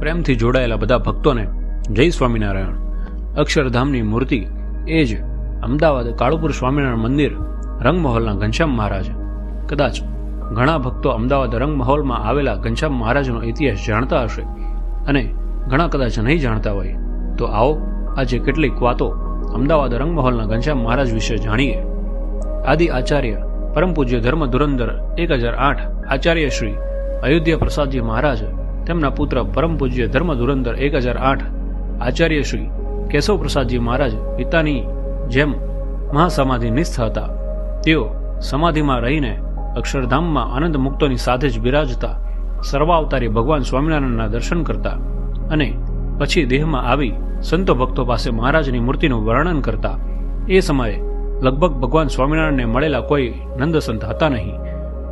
પ્રેમથી જોડાયેલા બધા ભક્તોને જય સ્વામિનારાયણ. અક્ષરધામની મૂર્તિ એ જ અમદાવાદ કાળુપુર સ્વામિનારાયણ મંદિર રંગમહોલના ઘનશ્યામ મહારાજ. કદાચ ઘણા ભક્તો અમદાવાદ રંગમહોલમાં આવેલા ઘનશ્યામ મહારાજનો ઇતિહાસ જાણતા હશે અને ઘણા કદાચ નહીં જાણતા હોય, તો આવો આજે કેટલીક વાતો અમદાવાદ રંગમહોલના ઘનશ્યામ મહારાજ વિશે જાણીએ. આદિ આચાર્ય પરમ પૂજ્ય ધર્મ ધુરંધર એક હજાર આઠ આચાર્ય શ્રી અયોધ્યા પ્રસાદજી મહારાજ તેમના પુત્ર પરમ પૂજ્ય ધર્મ ધુરંધર એક હજાર આઠ આચાર્ય શ્રી કેશવ પ્રસાદજી મહારાજ પિતાની જેમ મહાસમાધિ નિસ્થ હતા. તેઓ સમાધિમાં રહીને અક્ષરધામમાં આનંદ મુક્તોની સાથે જ બિરાજતા સર્વાવતારી ભગવાન સ્વામિનારાયણના દર્શન કરતા અને પછી દેહમાં આવી સંતો ભક્તો પાસે મહારાજની મૂર્તિનું વર્ણન કરતા. એ સમયે લગભગ ભગવાન સ્વામિનારાયણને મળેલા કોઈ નંદસંત હતા નહીં.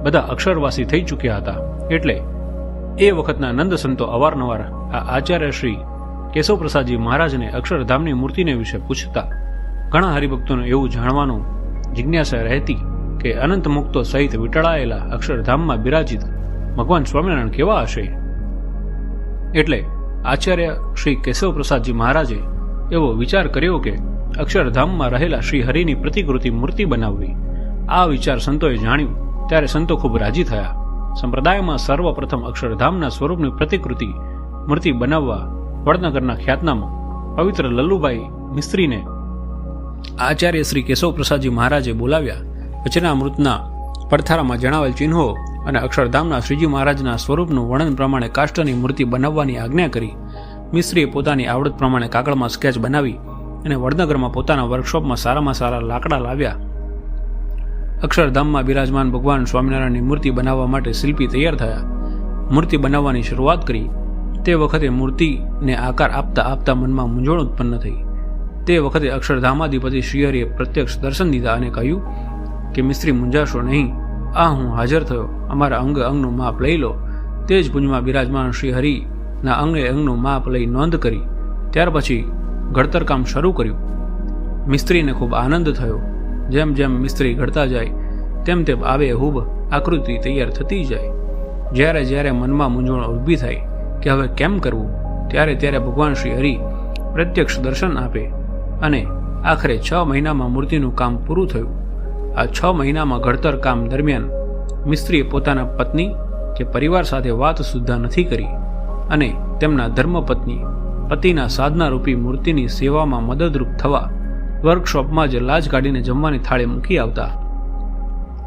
બધા અક્ષરવાસી થઈ ચૂક્યા હતા. એટલે એ વખતના નંદ સંતો અવારનવાર આ આચાર્ય શ્રી કેશવપ્રસાદજી મહારાજને અક્ષરધામની મૂર્તિને વિશે પૂછતા. ઘણા હરિભક્તોને એવું જાણવાનું જિજ્ઞાસા રહેતી કે અનંત મુક્તો સહિત વિટળાયેલા અક્ષરધામમાં બિરાજિત ભગવાન સ્વામિનારાયણ કેવા હશે? એટલે આચાર્ય શ્રી કેશવપ્રસાદજી મહારાજે એવો વિચાર કર્યો કે અક્ષરધામમાં રહેલા શ્રી હરિની પ્રતિકૃતિ મૂર્તિ બનાવવી. આ વિચાર સંતોએ જાણ્યું. ત્યારે સંતો ખૂબ રાજી થયા. સંપ્રદાયમાં સર્વપ્રથમ અક્ષરધામના સ્વરૂપની પ્રતિકૃતિ મૂર્તિ બનાવવા વડનગરના ખ્યાતનામ પવિત્ર લલ્લુભાઈ મિસ્ત્રીને આચાર્ય શ્રી કેશવ પ્રસાદજી મહારાજે બોલાવ્યા. વચનામૃતના પડથારામાં જણાવેલ ચિહ્નો અને અક્ષરધામના શ્રીજી મહારાજના સ્વરૂપનું વર્ણન પ્રમાણે કાષ્ટની મૂર્તિ બનાવવાની આજ્ઞા કરી. મિસ્ત્રીએ પોતાની આવડત પ્રમાણે કાગળમાં સ્કેચ બનાવી અને વડનગરમાં પોતાના વર્કશોપમાં સારામાં સારા લાકડા લાવ્યા. અક્ષરધામમાં બિરાજમાન ભગવાન સ્વામિનારાયણની મૂર્તિ બનાવવા માટે શિલ્પી તૈયાર થયા. મૂર્તિ બનાવવાની શરૂઆત કરી. તે વખતે મૂર્તિને આકાર આપતા આપતા મનમાં મૂંઝવણ ઉત્પન્ન થઈ. તે વખતે અક્ષરધામાધિપતિ શ્રીહરિએ પ્રત્યક્ષ દર્શન દીધા અને કહ્યું કે, મિસ્ત્રી, મૂંઝાશો નહીં. આ હું હાજર થયો. અમારા અંગ અંગનું માપ લઈ લો. તે જ પુંજમાં બિરાજમાન શ્રીહરિના અંગે અંગનું માપ લઈ નોંધ કરી. ત્યાર પછી ઘડતર કામ શરૂ કર્યું. મિસ્ત્રીને ખૂબ આનંદ થયો. જેમ જેમ મિસ્ત્રી ઘડતા જાય, તેમ તેમ આવે હુબ આકૃતિ તૈયાર થતી જાય. જ્યારે જ્યારે મનમાં મૂંઝવણ ઊભી થાય કે હવે કેમ કરવું, ત્યારે ત્યારે ભગવાન શ્રી હરિ પ્રત્યક્ષ દર્શન આપે અને આખરે છ મહિનામાં મૂર્તિનું કામ પૂરું થયું. આ છ મહિનામાં ઘડતર કામ દરમિયાન મિસ્ત્રીએ પોતાના પત્ની કે પરિવાર સાથે વાત સુદ્ધા નથી કરી અને તેમના ધર્મપત્ની પતિના સાધનારૂપી મૂર્તિની સેવામાં મદદરૂપ થવા વર્કશોપમાં જ લાજ કાઢીને જમવાની થાળી મૂકી આવતા.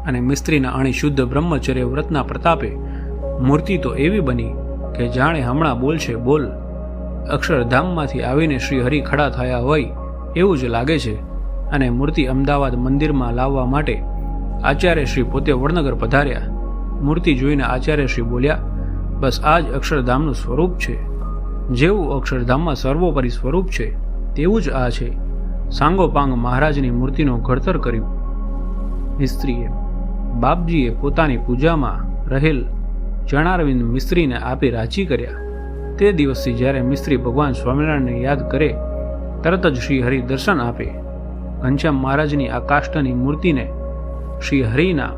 અને મિસ્ત્રીના અણી શુદ્ધ બ્રહ્મચર્ય વ્રતના પ્રતાપે મૂર્તિ તો એવી બની કે જાણે હમણાં બોલશે, બોલ. અક્ષરધામમાંથી આવીને શ્રી હરિ ખડા થયા હોય એવું જ લાગે છે. અને મૂર્તિ અમદાવાદ મંદિરમાં લાવવા માટે આચાર્ય શ્રી પોતે વડનગર પધાર્યા. મૂર્તિ જોઈને આચાર્ય શ્રી બોલ્યા, બસ આ જ અક્ષરધામનું સ્વરૂપ છે. જેવું અક્ષરધામમાં સર્વોપરી સ્વરૂપ છે, તેવું જ આ છે. સાંગોપાંગ મહારાજની મૂર્તિનું ઘડતર કર્યું. મિસ્ત્રીએ બાપજીએ પોતાની પૂજામાં રહેલ ચણારવિંદ મિસ્ત્રીને આપી રાજી કર્યા. તે દિવસથી જ્યારે મિસ્ત્રી ભગવાન સ્વામિનારાયણને યાદ કરે, તરત જ શ્રી હરિ દર્શન આપે. ઘનશ્યામ મહારાજની આ કાષ્ટની મૂર્તિને શ્રી હરિના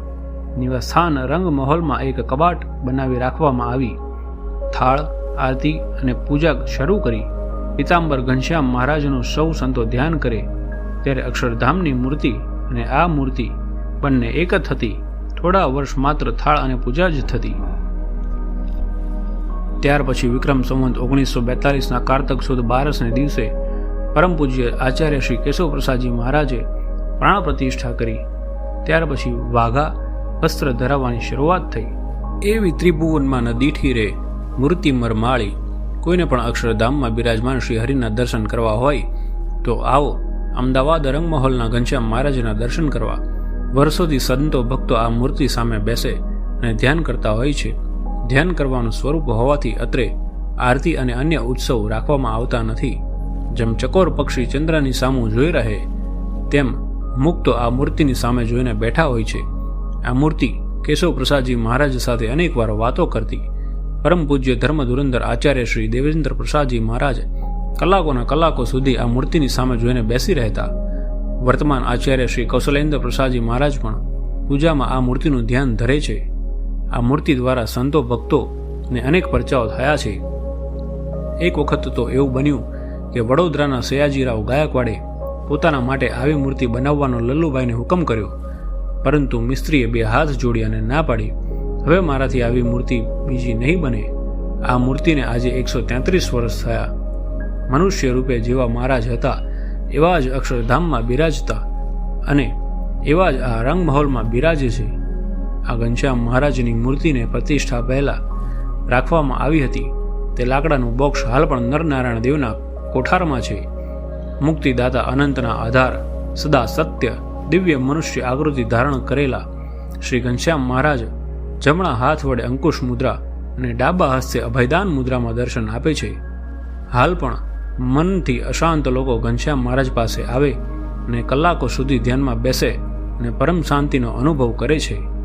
નિવાસસ્થાન રંગમહોલમાં એક કબાટ બનાવી રાખવામાં આવી. થાળ, આરતી અને પૂજા શરૂ કરી. પિતાંબર ઘનશ્યામ મહારાજનું સૌ સંતો ધ્યાન કરે, ત્યારે અક્ષરધામની મૂર્તિ અને આ મૂર્તિ બંને એક જ થતી, થોડા વર્ષ માત્ર થાળ અને પૂજા જ થતી. ત્યાર પછી વિક્રમ સંવંત ઓગણીસો બેતાલીસના કારતક સુદ બારસને દિવસે પરમ પૂજ્ય આચાર્ય શ્રી કેશવપ્રસાદજી મહારાજે પ્રાણ પ્રતિષ્ઠા કરી. ત્યાર પછી વાઘા વસ્ત્ર ધરાવવાની શરૂઆત થઈ. એવી ત્રિભુવનમાં નદી ઠીરે મૂર્તિ મરમાળી કોઈને પણ અક્ષરધામમાં બિરાજમાન શ્રી હરિના દર્શન કરવા હોય તો આવો અમદાવાદ રંગમહોલના ઘનશ્યામ મહારાજના દર્શન કરવા. વર્ષોથી સંતો ભક્તો આ મૂર્તિ સામે બેસે અને ધ્યાન કરતા હોય છે. ધ્યાન કરવાનું સ્વરૂપ હોવાથી અત્રે આરતી અને અન્ય ઉત્સવ રાખવામાં આવતા નથી. જેમ ચકોર પક્ષી ચંદ્રની સામું જોઈ રહે, તેમ મુક્તો આ મૂર્તિની સામે જોઈને બેઠા હોય છે. આ મૂર્તિ કેશવ પ્રસાદજી મહારાજ સાથે અનેકવાર વાતો કરતી પરમ પૂજ્ય ધર્મ ધુરંધર આચાર્ય શ્રી દેવેન્દ્ર પ્રસાદજી મહારાજ કલાકોના કલાકો સુધી આ મૂર્તિની સામે જોઈને બેસી રહેતા વર્તમાન આચાર્ય શ્રી કૌશલેન્દ્ર પ્રસાદજી મહારાજ પણ પૂજામાં આ મૂર્તિનું ધ્યાન ધરે છે. આ મૂર્તિ દ્વારા સંતો ભક્તો ને અનેક પરચાઓ થયા છે. એક વખત તો એવું બન્યું કે વડોદરાના સયાજીરાવ ગાયકવાડે પોતાના માટે આવી મૂર્તિ બનાવવાનો લલ્લુભાઈને હુકમ કર્યો, પરંતુ મિસ્ત્રીએ બે હાથ જોડી અને ના પાડી. હવે મારાથી આવી મૂર્તિ બીજી નહીં બને. આ મૂર્તિને આજે એકસો તેત્રીસ વર્ષ થયા. મનુષ્ય રૂપે જેવા મહારાજ હતા, એવા જ અક્ષરધામમાં બિરાજતા અને એવા જ આ રંગમહોલમાં બિરાજે છે. આ ઘનશ્યામ મહારાજની મૂર્તિને પ્રતિષ્ઠા પહેલા રાખવામાં આવી હતી. તે લાકડાનું બોક્સ હાલ પણ નરનારાયણ દેવના કોઠારમાં છે. મુક્તિદાતા અનંતના આધાર સદા સત્ય દિવ્ય મનુષ્ય આકૃતિ ધારણ કરેલા શ્રી ઘનશ્યામ મહારાજ જમણા હાથ વડે અંકુશ મુદ્રા અને ડાબા હસ્તે અભયદાન મુદ્રામાં દર્શન આપે છે. હાલ પણ મનથી અશાંત લોકો ઘનશ્યામ મહારાજ પાસે આવે અને કલાકો સુધી ધ્યાનમાં બેસે અને પરમ શાંતિનો અનુભવ કરે છે.